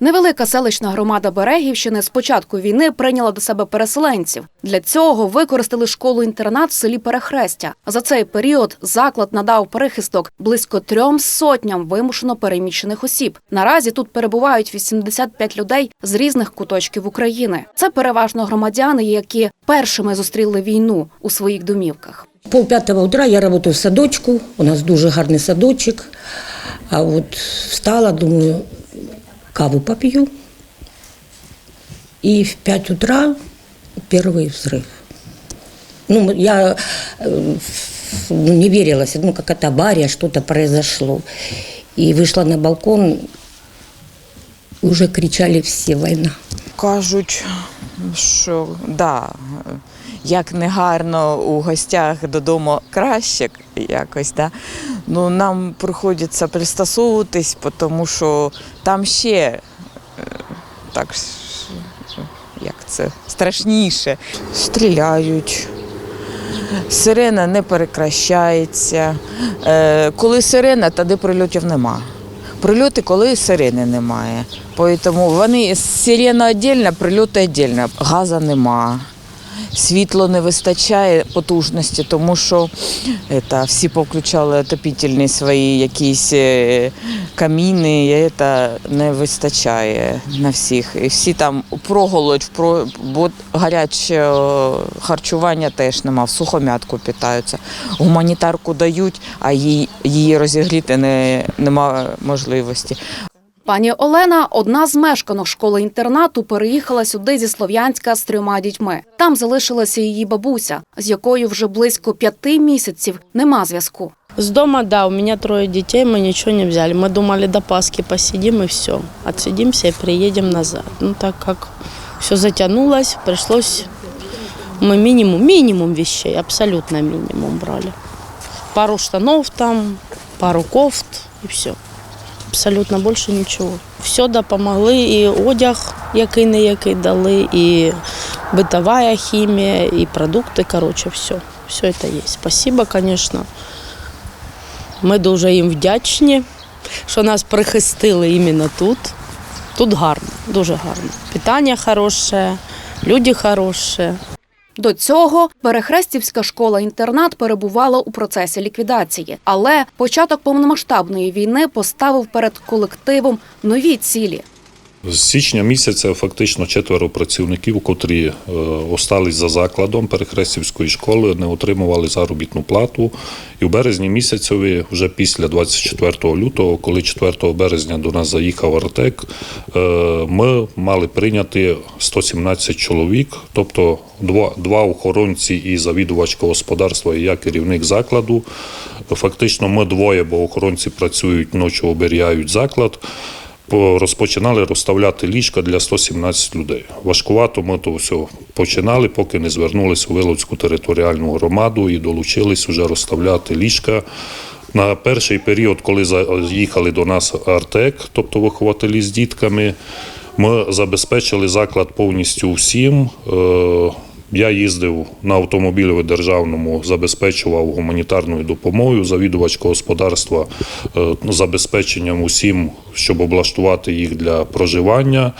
Невелика селищна громада Берегівщини з початку війни прийняла до себе переселенців. Для цього використали школу-інтернат в селі Перехрестя. За цей період заклад надав перехисток близько трьом сотням вимушено переміщених осіб. Наразі тут перебувають 85 людей з різних куточків України. Це переважно громадяни, які першими зустріли війну у своїх домівках. Пол пятого утра я работаю в садочку, у нас дуже гарний садочок. А от встала, думаю, каву попью. И в 5 утра первый взрыв. Ну, я э, ну, не верилась, ну, как это авария, что-то произошло. И вышла на балкон, уже кричали все «война». Кажуть, що да, як негарно у гостях додому краще якось, да. Ну нам приходиться пристосовуватись, тому що там ще е, так як це страшніше. Стріляють. Сирена не перекращається. Е, коли сирена, тоді прильотів нема. Прильоти, коли сирени немає. Тому вони сирена віддільно, прильоти віддільно. Газу нема. Світло не вистачає потужності, тому що это, всі повключали отопительні свої якісь е, каміни, і це не вистачає на всіх. І всі там проголодь, про- бо гаряче харчування теж нема, в сухомятку питаються. Гуманітарку дають, а їй, її розігріти не, нема можливості. Пані Олена, одна з мешканок школи-інтернату, переїхала сюди зі Слов'янська з трьома дітьми. Там залишилася її бабуся, з якою вже близько п'яти місяців нема зв'язку. С дома, да, у меня трое детей, мы ничего не взяли. Мы думали, до Пасхи посидим и все. Отсидимся и приедем назад. Ну, так как все затянулось, пришлось... Мы минимум, минимум вещей, абсолютно минимум брали. Пару штанов там, пару кофт и все. Абсолютно больше нічого. Все допомогли, і одяг, який не який дали, і битова хімія, і продукти, короче, все. Все це є. Спасибо, звісно. Ми дуже їм вдячні, що нас прихистили іменно тут. Тут гарно, дуже гарно. Питання хороше, люди хороші. До цього Перехрестівська школа-інтернат перебувала у процесі ліквідації, але початок повномасштабної війни поставив перед колективом нові цілі. З січня місяця фактично четверо працівників, котрі е, остались за закладом Перехрестівської школи, не отримували заробітну плату. І в березні місяцеві, вже після 24 лютого, коли 4 березня до нас заїхав Артек, е, ми мали прийняти 117 чоловік, тобто два, два охоронці і завідувачка господарства, і я керівник закладу. Фактично, ми двоє, бо охоронці працюють ночі, оберігають заклад. По- розпочинали розставляти ліжка для 117 людей. Важкувато ми то все починали, поки не звернулися у Вилоцьку територіальну громаду і долучились вже розставляти ліжка. На перший період, коли заїхали до нас Артек, тобто вихователі з дітками, ми забезпечили заклад повністю всім. Я їздив на автомобілі державному, забезпечував гуманітарною допомогою, завідувачка господарства е, забезпеченням усім, щоб облаштувати їх для проживання.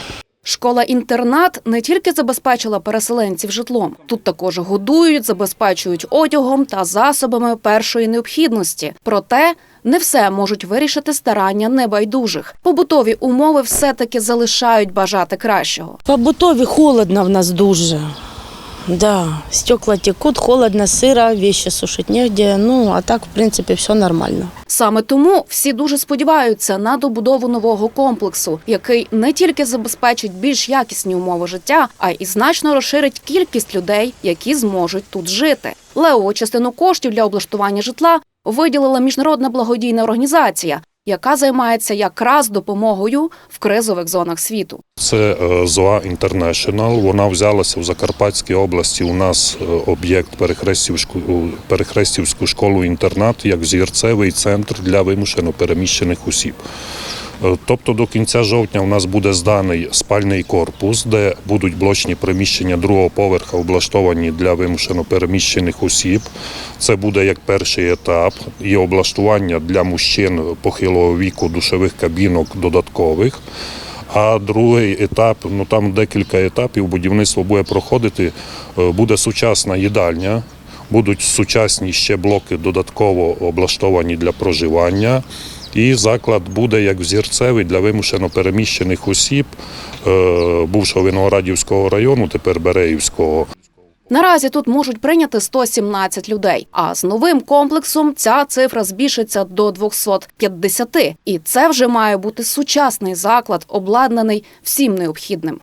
Школа-інтернат не тільки забезпечила переселенців житлом, тут також годують, забезпечують одягом та засобами першої необхідності. Проте не все можуть вирішити старання небайдужих. Побутові умови все-таки залишають бажати кращого. По бутові холодно в нас дуже. Да, стекла текут, холодно, сыро, вещи сушить негде. Ну, а так, в принципе, все нормально. Саме тому всі дуже сподіваються на добудову нового комплексу, який не тільки забезпечить більш якісні умови життя, а й значно розширить кількість людей, які зможуть тут жити. Лео частину коштів для облаштування житла виділила міжнародна благодійна організація, яка займається якраз допомогою в кризових зонах світу. Це е, ЗОА Інтернешнл. Вона взялася в Закарпатській області. У нас е, об'єкт Перехрестівську, Перехрестівську школу-інтернат як зірцевий центр для вимушено переміщених осіб. Е, Тобто до кінця жовтня у нас буде зданий спальний корпус, де будуть блочні приміщення другого поверха облаштовані для вимушено переміщених осіб. Це буде як перший етап і облаштування для мужчин похилого віку душових кабінок додаткових. А другий етап, ну там декілька етапів будівництво буде проходити. Е, Буде сучасна їдальня, будуть сучасні ще блоки додатково облаштовані для проживання. І заклад буде як взірцевий для вимушено переміщених осіб е, бувшого Виноградівського району, тепер Береївського. Наразі тут можуть прийняти 117 людей. А з новим комплексом ця цифра збільшиться до 250. І це вже має бути сучасний заклад, обладнаний всім необхідним.